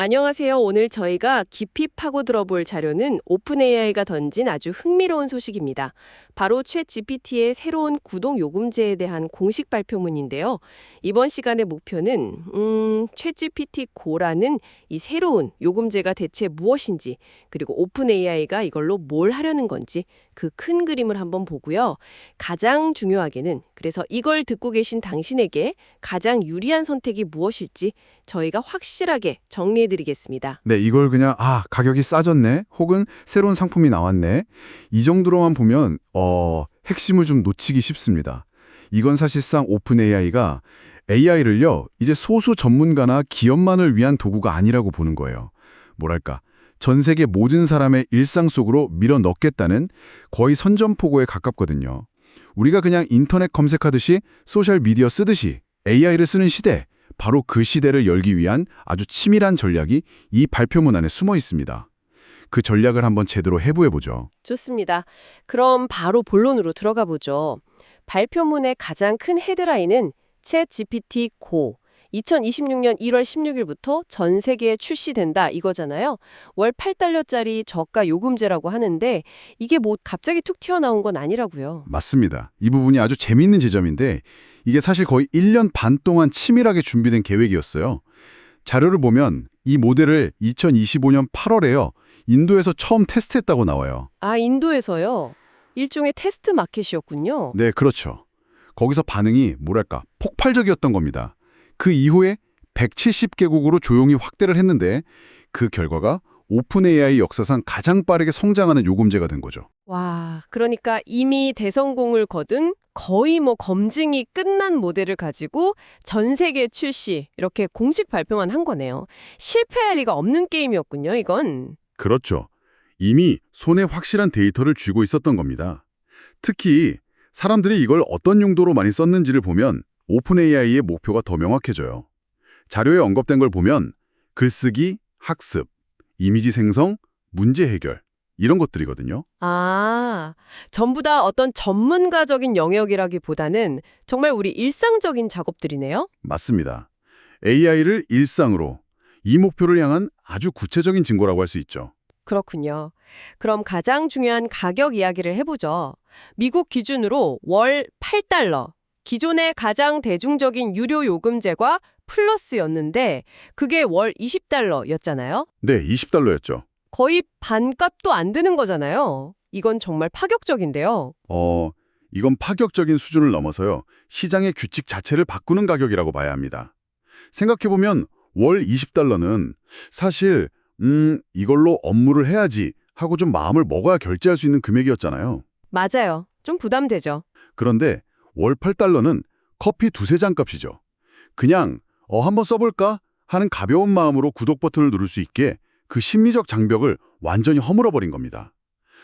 안녕하세요. 오늘 저희가 깊이 파고 들어볼 자료는 오픈AI가 던진 아주 흥미로운 소식입니다. 바로 챗 GPT의 새로운 구독 요금제에 대한 공식 발표문인데요. 이번 시간의 목표는 음, 챗 GPT 고라는 이 새로운 요금제가 대체 무엇인지, 그리고 오픈AI가 이걸로 뭘 하려는 건지 그 큰 그림을 한번 보고요. 가장 중요하게는 그래서 이걸 듣고 계신 당신에게 가장 유리한 선택이 무엇일지 저희가 확실하게 정리해 드리겠습니다. 네, 이걸 그냥 아, 가격이 싸졌네. 혹은 새로운 상품이 나왔네. 이 정도로만 보면 어, 핵심을 좀 놓치기 쉽습니다. 이건 사실상 오픈 AI가 AI를요. 이제 소수 전문가나 기업만을 위한 도구가 아니라고 보는 거예요. 뭐랄까? 전 세계 모든 사람의 일상 속으로 밀어 넣겠다는 거의 선전포고에 가깝거든요. 우리가 그냥 인터넷 검색하듯이 소셜 미디어 쓰듯이 AI를 쓰는 시대, 바로 그 시대를 열기 위한 아주 치밀한 전략이 이 발표문 안에 숨어 있습니다. 그 전략을 한번 제대로 해부해보죠. 좋습니다. 그럼 바로 본론으로 들어가 보죠. 발표문의 가장 큰 헤드라인은 챗 GPT 고 2026년 1월 16일부터 전 세계에 출시된다 이거잖아요. 월 8달러짜리 저가 요금제라고 하는데 이게 뭐 갑자기 툭 튀어나온 건 아니라고요. 맞습니다. 이 부분이 아주 재미있는 지점인데 이게 사실 거의 1년 반 동안 치밀하게 준비된 계획이었어요. 자료를 보면 이 모델을 2025년 8월에요. 인도에서 처음 테스트했다고 나와요. 아, 인도에서요. 일종의 테스트 마켓이었군요. 네, 그렇죠. 거기서 반응이 뭐랄까 폭발적이었던 겁니다. 그 이후에 170개국으로 조용히 확대를 했는데 그 결과가 오픈 AI 역사상 가장 빠르게 성장하는 요금제가 된 거죠. 와, 그러니까 이미 대성공을 거둔 거의 뭐 검증이 끝난 모델을 가지고 전 세계 출시 이렇게 공식 발표만 한 거네요. 실패할 리가 없는 게임이었군요, 이건. 그렇죠. 이미 손에 확실한 데이터를 쥐고 있었던 겁니다. 특히 사람들이 이걸 어떤 용도로 많이 썼는지를 보면 오픈 AI의 목표가 더 명확해져요. 자료에 언급된 걸 보면 글쓰기, 학습, 이미지 생성, 문제 해결 이런 것들이거든요. 아, 전부 다 어떤 전문가적인 영역이라기보다는 정말 우리 일상적인 작업들이네요. 맞습니다. AI를 일상으로 이 목표를 향한 아주 구체적인 증거라고 할 수 있죠. 그렇군요. 그럼 가장 중요한 가격 이야기를 해보죠. 미국 기준으로 월 8달러, 기존의 가장 대중적인 유료 요금제과 플러스였는데 그게 월 20달러였잖아요. 네, 20달러였죠. 거의 반값도 안 되는 거잖아요. 이건 정말 파격적인데요. 어, 이건 파격적인 수준을 넘어서요. 시장의 규칙 자체를 바꾸는 가격이라고 봐야 합니다. 생각해보면 월 20달러는 사실 음, 이걸로 업무를 해야지 하고 좀 마음을 먹어야 결제할 수 있는 금액이었잖아요. 맞아요. 좀 부담되죠. 그런데 월 8달러는 커피 두세 잔 값이죠. 그냥 어 한번 써볼까 하는 가벼운 마음으로 구독 버튼을 누를 수 있게 그 심리적 장벽을 완전히 허물어버린 겁니다.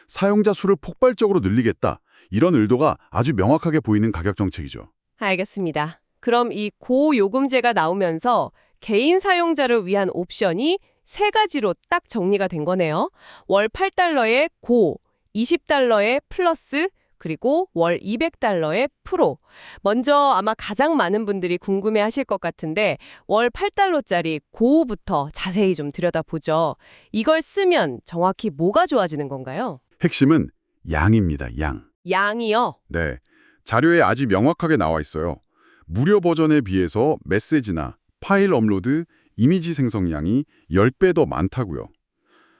사용자 수를 폭발적으로 늘리겠다. 이런 의도가 아주 명확하게 보이는 가격 정책이죠. 알겠습니다. 그럼 이 고요금제가 나오면서 개인 사용자를 위한 옵션이 세 가지로 딱 정리가 된 거네요. 월 8달러에 고, 20달러에 플러스, 그리고 월 200달러에 프로. 먼저 아마 가장 많은 분들이 궁금해 하실 것 같은데 월 8달러짜리 고부터 자세히 좀 들여다보죠. 이걸 쓰면 정확히 뭐가 좋아지는 건가요? 핵심은 양입니다. 양. 양이요. 네. 자료에 아주 명확하게 나와 있어요. 무료 버전에 비해서 메시지나 파일 업로드, 이미지 생성량이 10배 더 많다고요.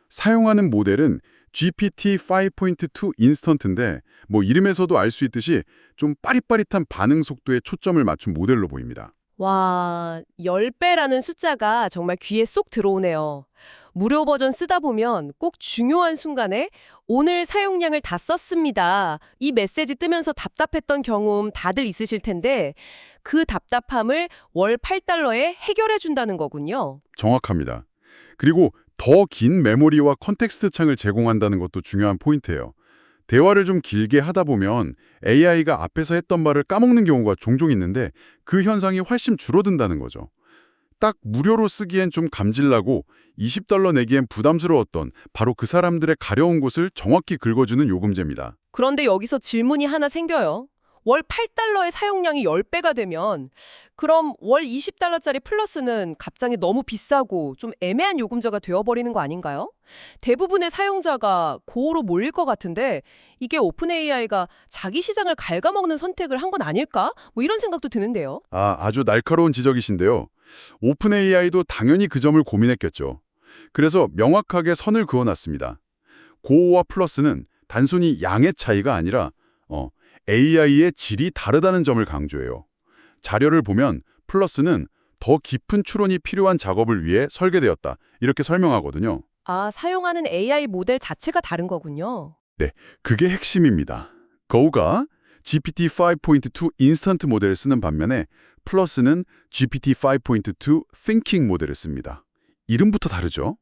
사용하는 모델은 GPT 5.2 인스턴트인데 뭐 이름에서도 알 수 있듯이 좀 빠릿빠릿한 반응 속도에 초점을 맞춘 모델로 보입니다. 와, 10배라는 숫자가 정말 귀에 쏙 들어오네요. 무료 버전 쓰다 보면 꼭 중요한 순간에 오늘 사용량을 다 썼습니다. 이 메시지 뜨면서 답답했던 경험 다들 있으실 텐데 그 답답함을 월 8달러에 해결해 준다는 거군요. 정확합니다. 그리고 더 긴 메모리와 컨텍스트 창을 제공한다는 것도 중요한 포인트예요. 대화를 좀 길게 하다 보면 AI가 앞에서 했던 말을 까먹는 경우가 종종 있는데 그 현상이 훨씬 줄어든다는 거죠. 딱 무료로 쓰기엔 좀 감질나고 20달러 내기엔 부담스러웠던 바로 그 사람들의 가려운 곳을 정확히 긁어주는 요금제입니다. 그런데 여기서 질문이 하나 생겨요. 월 8달러의 사용량이 10배가 되면 그럼 월 20달러짜리 플러스는 갑자기 너무 비싸고 좀 애매한 요금제가 되어버리는 거 아닌가요? 대부분의 사용자가 고로 몰릴 것 같은데 이게 오픈 AI가 자기 시장을 갉아먹는 선택을 한 건 아닐까? 뭐 이런 생각도 드는데요. 아, 아주 날카로운 지적이신데요. 오픈 AI도 당연히 그 점을 고민했겠죠. 그래서 명확하게 선을 그어놨습니다. 고와 플러스는 단순히 양의 차이가 아니라 어, AI의 질이 다르다는 점을 강조해요. 자료를 보면 플러스는 더 깊은 추론이 필요한 작업을 위해 설계되었다. 이렇게 설명하거든요. 아, 사용하는 AI 모델 자체가 다른 거군요. 그게 핵심입니다. 거우가 GPT-5.2 인스턴트 모델을 쓰는 반면에 플러스는 GPT-5.2 Thinking 모델을 씁니다. 이름부터 다르죠?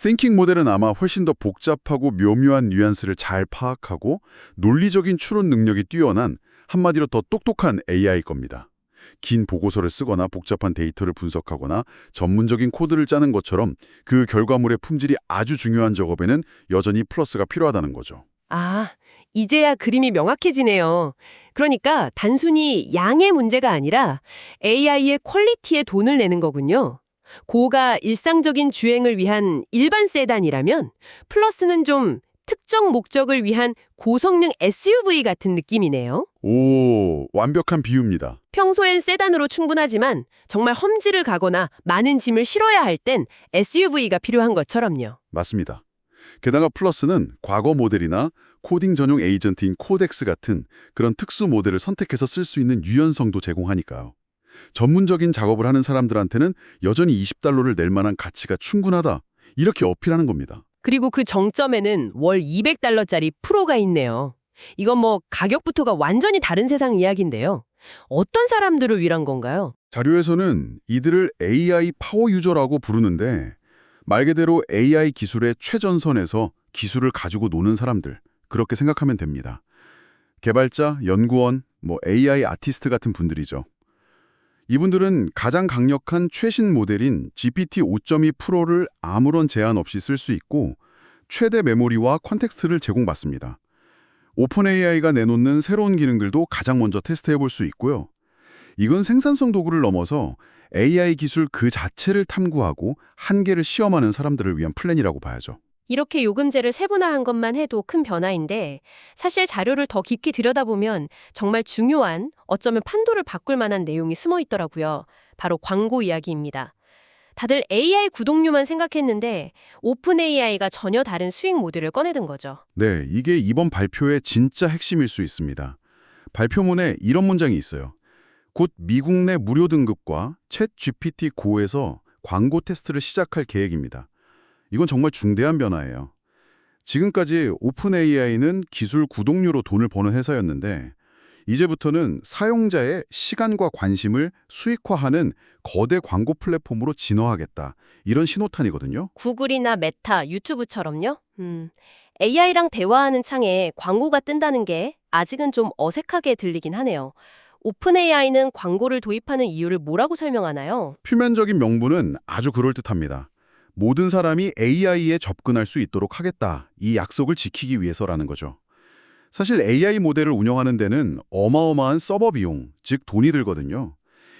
Thinking 모델은 아마 훨씬 더 복잡하고 묘묘한 뉘앙스를 잘 파악하고 논리적인 추론 능력이 뛰어난 한마디로 더 똑똑한 AI 겁니다. 긴 보고서를 쓰거나 복잡한 데이터를 분석하거나 전문적인 코드를 짜는 것처럼 그 결과물의 품질이 아주 중요한 작업에는 여전히 플러스가 필요하다는 거죠. 아, 이제야 그림이 명확해지네요. 그러니까 단순히 양의 문제가 아니라 AI의 퀄리티에 돈을 내는 거군요. 고가 일상적인 주행을 위한 일반 세단이라면 플러스는 좀 특정 목적을 위한 고성능 SUV 같은 느낌이네요. 오, 완벽한 비유입니다. 평소엔 세단으로 충분하지만 정말 험지를 가거나 많은 짐을 실어야 할 땐 SUV가 필요한 것처럼요. 맞습니다. 게다가 플러스는 과거 모델이나 코딩 전용 에이전트인 코덱스 같은 그런 특수 모델을 선택해서 쓸 수 있는 유연성도 제공하니까요. 전문적인 작업을 하는 사람들한테는 여전히 20달러를 낼 만한 가치가 충분하다. 이렇게 어필하는 겁니다. 그리고 그 정점에는 월 200달러짜리 프로가 있네요. 이건 뭐 가격부터가 완전히 다른 세상 이야기인데요. 어떤 사람들을 위한 건가요? 자료에서는 이들을 AI 파워 유저라고 부르는데 말 그대로 AI 기술의 최전선에서 기술을 가지고 노는 사람들 그렇게 생각하면 됩니다. 개발자, 연구원, 뭐 AI 아티스트 같은 분들이죠. 이분들은 가장 강력한 최신 모델인 GPT 5.2 프로를 아무런 제한 없이 쓸 수 있고 최대 메모리와 컨텍스트를 제공받습니다. 오픈 AI가 내놓는 새로운 기능들도 가장 먼저 테스트해 볼 수 있고요. 이건 생산성 도구를 넘어서 AI 기술 그 자체를 탐구하고 한계를 시험하는 사람들을 위한 플랜이라고 봐야죠. 이렇게 요금제를 세분화한 것만 해도 큰 변화인데 사실 자료를 더 깊게 들여다보면 정말 중요한 어쩌면 판도를 바꿀 만한 내용이 숨어 있더라고요. 바로 광고 이야기입니다. 다들 AI 구독료만 생각했는데 오픈 AI가 전혀 다른 수익 모델을 꺼내든 거죠. 네, 이게 이번 발표의 진짜 핵심일 수 있습니다. 발표문에 이런 문장이 있어요. 곧 미국 내 무료 등급과 챗 GPT 고에서 광고 테스트를 시작할 계획입니다. 이건 정말 중대한 변화예요. 지금까지 오픈 AI는 기술 구독료로 돈을 버는 회사였는데 이제부터는 사용자의 시간과 관심을 수익화하는 거대 광고 플랫폼으로 진화하겠다. 이런 신호탄이거든요. 구글이나 메타, 유튜브처럼요? 음, AI랑 대화하는 창에 광고가 뜬다는 게 아직은 좀 어색하게 들리긴 하네요. 오픈 AI는 광고를 도입하는 이유를 뭐라고 설명하나요? 표면적인 명분은 아주 그럴듯합니다. 모든 사람이 AI에 접근할 수 있도록 하겠다. 이 약속을 지키기 위해서라는 거죠. 사실 AI 모델을 운영하는 데는 어마어마한 서버 비용, 즉 돈이 들거든요.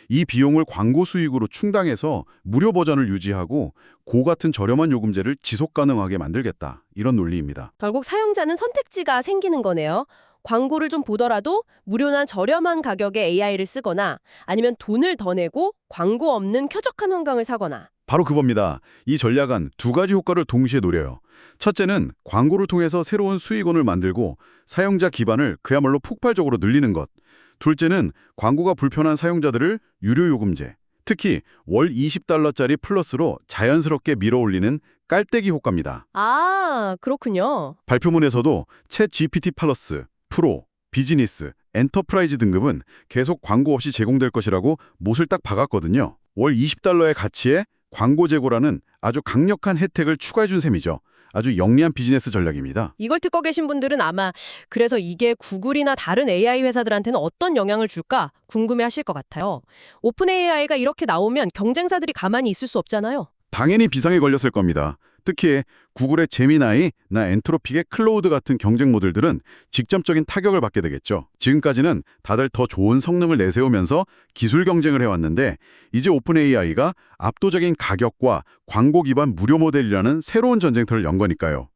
이 비용을 광고 수익으로 충당해서 무료 버전을 유지하고 고 같은 저렴한 요금제를 지속 가능하게 만들겠다. 이런 논리입니다. 결국 사용자는 선택지가 생기는 거네요. 광고를 좀 보더라도 무료나 저렴한 가격에 AI를 쓰거나 아니면 돈을 더 내고 광고 없는 쾌적한 환경을 사거나 바로 그겁니다. 이 전략은 두 가지 효과를 동시에 노려요. 첫째는 광고를 통해서 새로운 수익원을 만들고 사용자 기반을 그야말로 폭발적으로 늘리는 것. 둘째는 광고가 불편한 사용자들을 유료 요금제, 특히 월 20달러짜리 플러스로 자연스럽게 밀어올리는 깔때기 효과입니다. 아, 그렇군요. 발표문에서도 챗 GPT 플러스, 프로, 비즈니스, 엔터프라이즈 등급은 계속 광고 없이 제공될 것이라고 못을 딱 박았거든요. 월 20달러의 가치에 광고 제고라는 아주 강력한 혜택을 추가해 준 셈이죠. 아주 영리한 비즈니스 전략입니다. 이걸 듣고 계신 분들은 아마 그래서 이게 구글이나 다른 AI 회사들한테는 어떤 영향을 줄까 궁금해 하실 것 같아요. 오픈 AI가 이렇게 나오면 경쟁사들이 가만히 있을 수 없잖아요. 당연히 비상에 걸렸을 겁니다. 특히 구글의 제미나이, 나 엔트로픽의 클로우드 같은 경쟁 모델들은 직접적인 타격을 받게 되겠죠. 지금까지는 다들 더 좋은 성능을 내세우면서 기술 경쟁을 해왔는데 이제 오픈 AI가 압도적인 가격과 광고 기반 무료 모델이라는 새로운 전쟁터를 연 거니까요.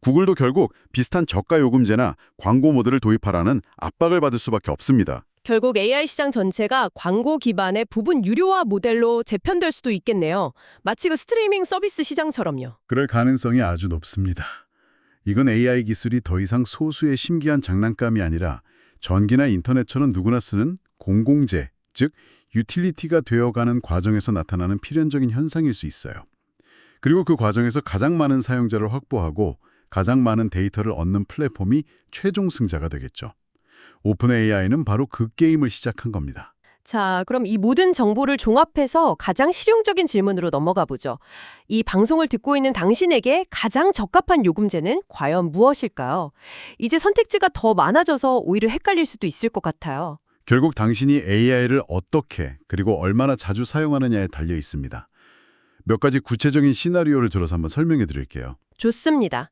구글도 결국 비슷한 저가 요금제나 광고 모델을 도입하라는 압박을 받을 수밖에 없습니다. 결국 AI 시장 전체가 광고 기반의 부분 유료화 모델로 재편될 수도 있겠네요. 마치 그 스트리밍 서비스 시장처럼요. 그럴 가능성이 아주 높습니다. 이건 AI 기술이 더 이상 소수의 심기한 장난감이 아니라 전기나 인터넷처럼 누구나 쓰는 공공재, 즉 유틸리티가 되어가는 과정에서 나타나는 필연적인 현상일 수 있어요. 그리고 그 과정에서 가장 많은 사용자를 확보하고 가장 많은 데이터를 얻는 플랫폼이 최종 승자가 되겠죠. 오픈 AI는 바로 그 게임을 시작한 겁니다. 자, 그럼 이 모든 정보를 종합해서 가장 실용적인 질문으로 넘어가 보죠. 이 방송을 듣고 있는 당신에게 가장 적합한 요금제는 과연 무엇일까요? 이제 선택지가 더 많아져서 오히려 헷갈릴 수도 있을 것 같아요. 결국 당신이 AI를 어떻게 그리고 얼마나 자주 사용하느냐에 달려 있습니다. 몇 가지 구체적인 시나리오를 들어서 한번 설명해 드릴게요. 좋습니다.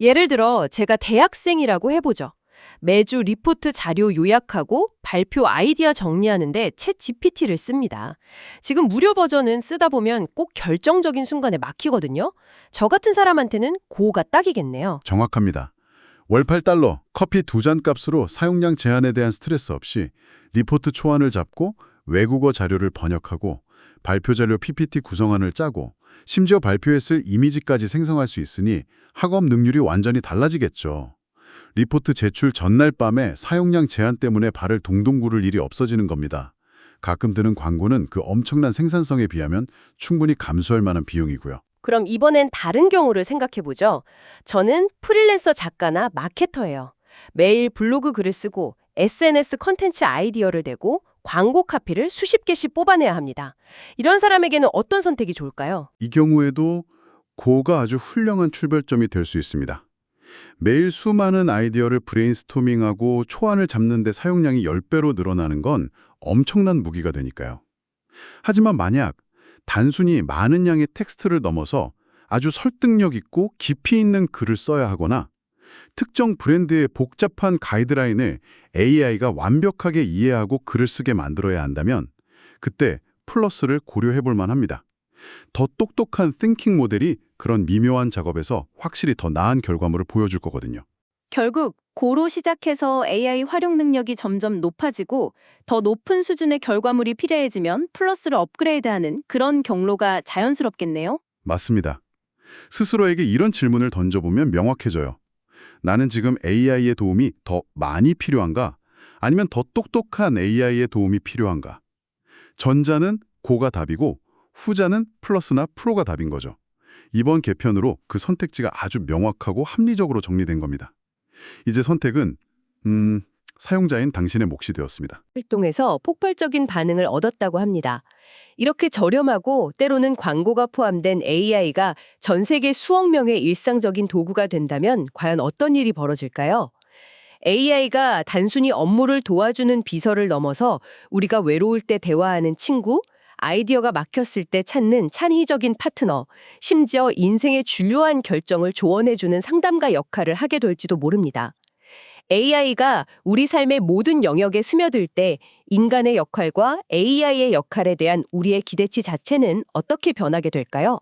예를 들어 제가 대학생이라고 해보죠. 매주 리포트 자료 요약하고 발표 아이디어 정리하는데 챗 GPT를 씁니다. 지금 무료 버전은 쓰다 보면 꼭 결정적인 순간에 막히거든요. 저 같은 사람한테는 고가 딱이겠네요. 정확합니다. 월 8달러, 커피 두 잔 값으로 사용량 제한에 대한 스트레스 없이 리포트 초안을 잡고 외국어 자료를 번역하고 발표 자료 PPT 구성안을 짜고 심지어 발표에 쓸 이미지까지 생성할 수 있으니 학업 능률이 완전히 달라지겠죠. 리포트 제출 전날 밤에 사용량 제한 때문에 발을 동동 구를 일이 없어지는 겁니다. 가끔 드는 광고는 그 엄청난 생산성에 비하면 충분히 감수할 만한 비용이고요. 그럼 이번엔 다른 경우를 생각해 보죠. 저는 프리랜서 작가나 마케터예요. 매일 블로그 글을 쓰고 SNS 컨텐츠 아이디어를 내고 광고 카피를 수십 개씩 뽑아내야 합니다. 이런 사람에게는 어떤 선택이 좋을까요? 이 경우에도 고가 아주 훌륭한 출발점이 될 수 있습니다. 매일 수많은 아이디어를 브레인스토밍하고 초안을 잡는 데 사용량이 10배로 늘어나는 건 엄청난 무기가 되니까요. 하지만 만약 단순히 많은 양의 텍스트를 넘어서 아주 설득력 있고 깊이 있는 글을 써야 하거나 특정 브랜드의 복잡한 가이드라인을 AI가 완벽하게 이해하고 글을 쓰게 만들어야 한다면 그때 플러스를 고려해 볼 만합니다. 더 똑똑한 띵킹 모델이 그런 미묘한 작업에서 확실히 더 나은 결과물을 보여줄 거거든요. 결국 고로 시작해서 AI 활용 능력이 점점 높아지고 더 높은 수준의 결과물이 필요해지면 플러스를 업그레이드하는 그런 경로가 자연스럽겠네요. 맞습니다. 스스로에게 이런 질문을 던져보면 명확해져요. 나는 지금 AI의 도움이 더 많이 필요한가? 아니면 더 똑똑한 AI의 도움이 필요한가? 전자는 고가 답이고 후자는 플러스나 프로가 답인 거죠. 이번 개편으로 그 선택지가 아주 명확하고 합리적으로 정리된 겁니다. 이제 선택은 음, 사용자인 당신의 몫이 되었습니다. 활동에서 폭발적인 반응을 얻었다고 합니다. 이렇게 저렴하고 때로는 광고가 포함된 AI가 전 세계 수억 명의 일상적인 도구가 된다면 과연 어떤 일이 벌어질까요? AI가 단순히 업무를 도와주는 비서를 넘어서 우리가 외로울 때 대화하는 친구, 아이디어가 막혔을 때 찾는 창의적인 파트너, 심지어 인생의 중요한 결정을 조언해주는 상담가 역할을 하게 될지도 모릅니다. AI가 우리 삶의 모든 영역에 스며들 때 인간의 역할과 AI의 역할에 대한 우리의 기대치 자체는 어떻게 변하게 될까요?